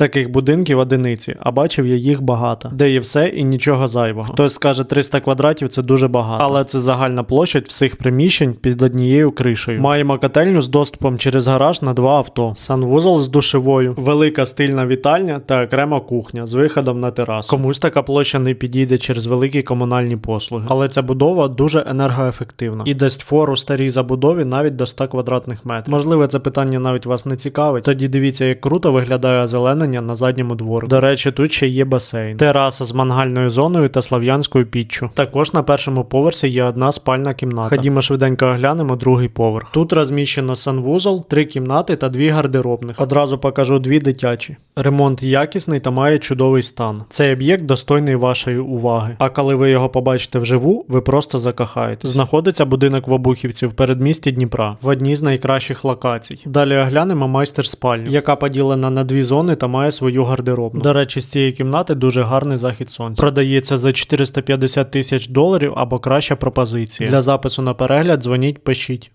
Таких будинків одиниці, а бачив я їх багато, де є все і нічого зайвого. Хтось скаже 300 квадратів це дуже багато, але це загальна площадь всіх приміщень під однією кришею. Маємо котельню з доступом через гараж на два авто, санвузол з душевою, велика стильна вітальня та окрема кухня з виходом на терасу. Комусь така площа не підійде через великі комунальні послуги, але ця будова дуже енергоефективна і дасть фору старій забудові навіть до 100 квадратних метрів. Можливо, це питання навіть вас не цікавить. Тоді дивіться, як круто виглядає озеленення на задньому двору. До речі, тут ще є басейн, тераса з мангальною зоною та слав'янською піччю. Також на першому поверсі є одна спальна кімната. Ходімо швиденько оглянемо другий поверх. Тут розміщено санвузол, три кімнати та дві гардеробних. Одразу покажу дві дитячі. Ремонт якісний та має чудовий стан. Цей об'єкт достойний вашої уваги. А коли ви його побачите вживу, ви просто закохаєтесь. Знаходиться будинок в Обухівці в передмісті Дніпра, в одній з найкращих локацій. Далі оглянемо майстер спальню, яка поділена на дві зони та має свою гардеробну. До речі, з цієї кімнати дуже гарний захід сонця. Продається за 450 тисяч доларів або краща пропозиція. Для запису на перегляд дзвоніть, пишіть.